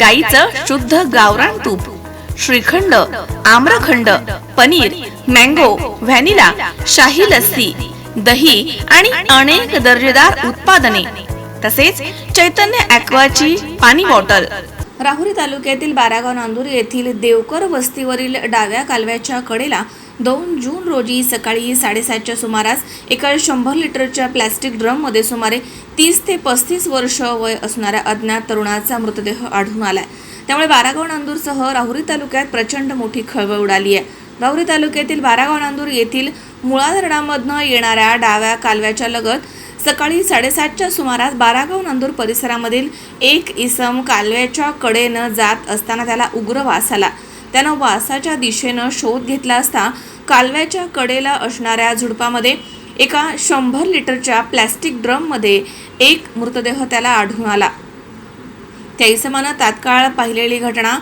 गाईचं शुद्ध गावरान तूप. श्रीखंड आम्रखंड पनीर मँगो व्हॅनिला शाही लस्सी दही आणि अनेक दर्जेदार उत्पादने. तसेच चैतन्य ॲक्वाची पाणी बॉटल. राहुरी तालुक्यातील बारागाव नांदूर येथील देवकर वस्तीवरील डाव्या कालव्याच्या कडेला दोन जून रोजी सकाळी साडेसातच्या सुमारास एका शंभर लिटरच्या प्लॅस्टिक ड्रममध्ये सुमारे तीस ते पस्तीस वर्ष वय असणाऱ्या अज्ञात तरुणाचा मृतदेह आढळून आलाय. त्यामुळे बारागाव नांदूरसह राहुरी तालुक्यात प्रचंड मोठी खळबळ उडाली आहे. राहुरी तालुक्यातील बारागाव नांदूर येथील मुळा धरणामधनं येणाऱ्या डाव्या कालव्याच्या लगत सकाळी साडेसातच्या सुमारास बारागाव नांदूर परिसरामधील एक इसम कालव्याच्या कडेनं जात असताना त्याला उग्र वास आला. त्यानं वासाच्या दिशेनं शोध घेतला असता कालव्याच्या कडेला असणाऱ्या झुडपामध्ये एका शंभर लिटरच्या प्लॅस्टिक ड्रममध्ये एक मृतदेह त्याला आढळून आला. त्या इसमानं तात्काळ पाहिलेली घटना.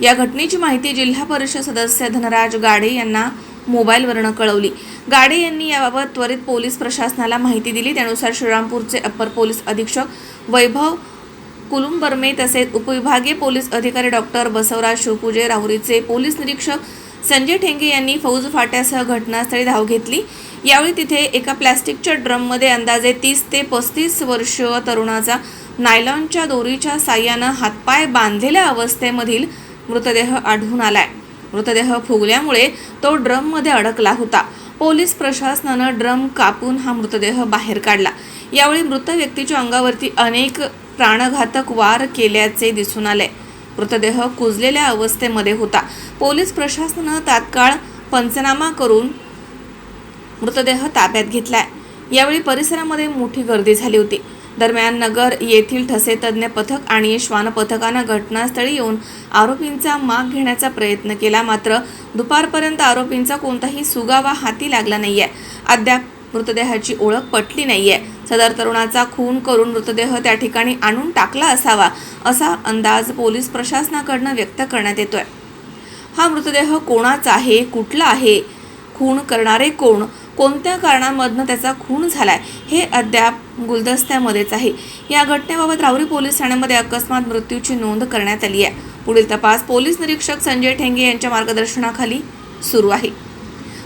या घटनेची माहिती जिल्हा परिषद सदस्य धनराज गाडे यांना मोबाईलवरनं कळवली. गाडे यांनी याबाबत त्वरित पोलीस प्रशासनाला माहिती दिली. त्यानुसार श्रीरामपूरचे अप्पर पोलीस अधीक्षक वैभव कुलुंबर्मे तसेच उपविभागीय पोलीस अधिकारी डॉक्टर बसवराज शिवपूजे राहुरीचे पोलीस निरीक्षक संजय ठेंगे यांनी फौज फाट्यासह घटनास्थळी धाव घेतली. यावेळी तिथे एका प्लॅस्टिकच्या ड्रममध्ये अंदाजे तीस ते पस्तीस वर्ष तरुणाचा नायलॉनच्या दोरीच्या साह्यानं हातपाय बांधलेल्या अवस्थेमधील मृतदेह आढळून आलाय. मृतदेह फुगल्यामुळे तो ड्रममध्ये अडकला होता. पोलीस प्रशासनानं ड्रम कापून हा मृतदेह बाहेर काढला. यावेळी मृत व्यक्तीच्या अंगावरती अनेक प्राणघातक वार केल्याचे दिसून आले. मृतदेह कुजलेल्या अवस्थेमध्ये होता. पोलीस प्रशासनानं तात्काळ पंचनामा करून मृतदेह ताब्यात घेतलाय. यावेळी परिसरामध्ये मोठी गर्दी झाली होती. दरम्यान नगर येथील ठसे तज्ज्ञ पथक आणि श्वान पथकानं घटनास्थळी येऊन आरोपींचा माग घेण्याचा प्रयत्न केला. मात्र दुपारपर्यंत आरोपींचा कोणताही सुगावा हाती लागला नाहीये. अद्याप मृतदेहाची ओळख पटली नाहीये. सदर तरुणाचा खून करून मृतदेह त्या ठिकाणी आणून टाकला असावा असा अंदाज पोलीस प्रशासनाकडनं व्यक्त करण्यात येतोय. हा मृतदेह कोणाचा आहे कुठला आहे? खून करणारे कोण? कोणत्या कारणांमधनं त्याचा खून झालाय? हे अद्याप गुलदस्त्यामध्येच आहे. या घटनेबाबत राहुरी पोलीस ठाण्यामध्ये अकस्मात मृत्यूची नोंद करण्यात आली आहे पुढील तपास पोलीस निरीक्षक संजय ठेंगे यांच्या मार्गदर्शनाखाली सुरू आहे.